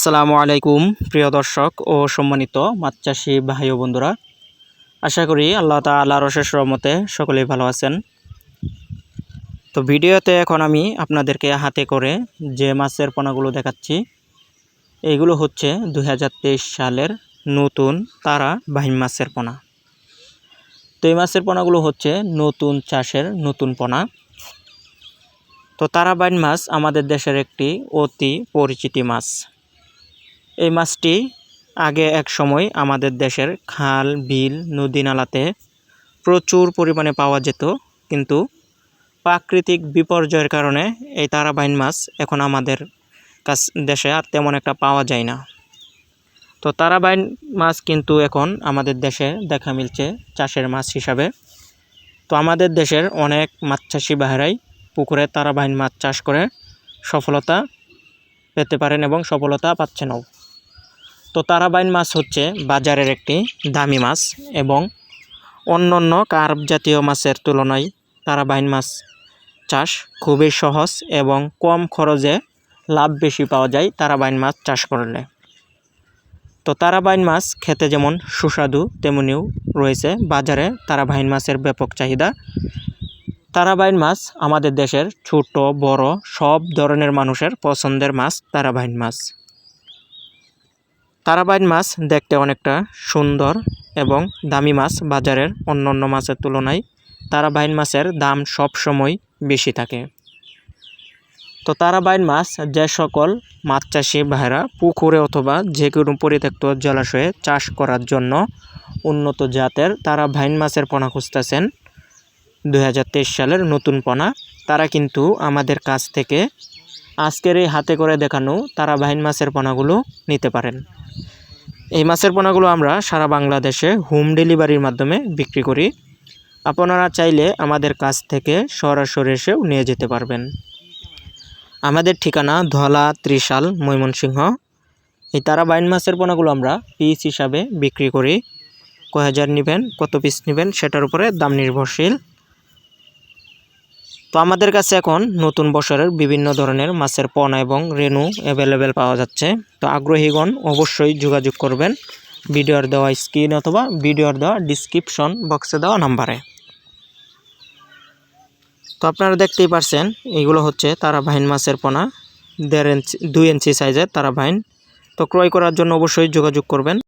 আসসালামু আলাইকুম, প্রিয় দর্শক ও সম্মানিত মাছ চাষি ভাই ও বন্ধুরা। আশা করি আল্লাহ তাআলার অশেষ রহমতে সকলেই ভালো আছেন। তো ভিডিওতে এখন আমি আপনাদেরকে হাতে করে যে মাছের পোনাগুলো দেখাচ্ছি এইগুলো হচ্ছে দু হাজার তেইশ সালের নতুন তারা বাহিন মাছের পোনা। তো এই মাছের পোনাগুলো হচ্ছে নতুন চাষের নতুন পোনা। তো তারাবাইন মাছ আমাদের দেশের একটি অতি পরিচিতি মাছ। এই মাছটি আগে এক সময় আমাদের দেশের খাল, বিল, নদী নালাতে প্রচুর পরিমাণে পাওয়া যেত, কিন্তু প্রাকৃতিক বিপর্যয়ের কারণে এই তারাবাইন মাছ এখন আমাদের কাছ, দেশে আর তেমন একটা পাওয়া যায় না। তো তারাবাইন মাছ কিন্তু এখন আমাদের দেশে দেখা মিলছে চাষের মাছ হিসাবে। তো আমাদের দেশের অনেক মাছ চাষি ভাইরাই পুকুরে তারাবাইন মাছ চাষ করে সফলতা পেতে পারেন এবং সফলতা পাচ্ছেনও। তো তারাবাইন মাছ হচ্ছে বাজারের একটি দামি মাছ এবং অন্য অন্য কার্প জাতীয় মাছের তুলনায় তারাবাইন মাছ চাষ খুবই সহজ এবং কম খরচে লাভ বেশি পাওয়া যায় তারাবাইন মাছ চাষ করলে। তো তারাবাইন মাছ খেতে যেমন সুস্বাদু, তেমনিও রয়েছে বাজারে তারাবাইন মাছের ব্যাপক চাহিদা। তারাবাইন মাছ আমাদের দেশের ছোট, বড়, সব ধরনের মানুষের পছন্দের মাছ তারাবাইন মাছ। তারাবাইন মাছ দেখতে অনেকটা সুন্দর এবং দামি মাছ বাজারের অন্য অন্য মাছের তুলনায় তারাবাইন মাছের দাম সব সময় বেশি থাকে। তো তারাবাইন মাছ যে সকল মাছ চাষি ভাইরা পুকুরে অথবা যে কোনো পরিত্যক্ত জলাশয়ে চাষ করার জন্য উন্নত জাতের তারাবাইন মাছের পোনা খুঁজতেছেন। দু হাজার তেইশ সালের নতুন পোনা। তারা কিন্তু আমাদের কাছ থেকে আজকের এই হাতে করে দেখানো তারাবাইন মাছের পোনাগুলো নিতে পারেন। এই মাছের পোনাগুলো আমরা সারা বাংলাদেশে হোম ডেলিভারির মাধ্যমে বিক্রি করি। আপনারা চাইলে আমাদের কাছ থেকে সরাসরি এসেও নিয়ে যেতে পারবেন। আমাদের ঠিকানা ধলা ত্রিশাল ময়মনসিংহ। এই তারা বাইন মাছের পোনাগুলো আমরা পিস হিসাবে বিক্রি করি। কয় হাজার নেবেন, কত পিস নেবেন, সেটার উপরে দাম নির্ভরশীল। তো আমাদের কাছে এখন নতুন বছরের বিভিন্ন ধরনের মাছের পোনা এবং রেনু অ্যাভেলেবেল পাওয়া যাচ্ছে। তো আগ্রহীগণ অবশ্যই যোগাযোগ করবেন ভিডিওর দেওয়া স্ক্রিন অথবা ভিডিওর দেওয়া ডিসক্রিপশন বক্সে দেওয়া নাম্বারে তো আপনারা দেখতেই পারছেন, এগুলো হচ্ছে তারা ভাইন মাছের পোনা দেড় ইঞ্চি দুই ইঞ্চি সাইজের তারা ভাইন তো ক্রয় করার জন্য অবশ্যই যোগাযোগ করবেন।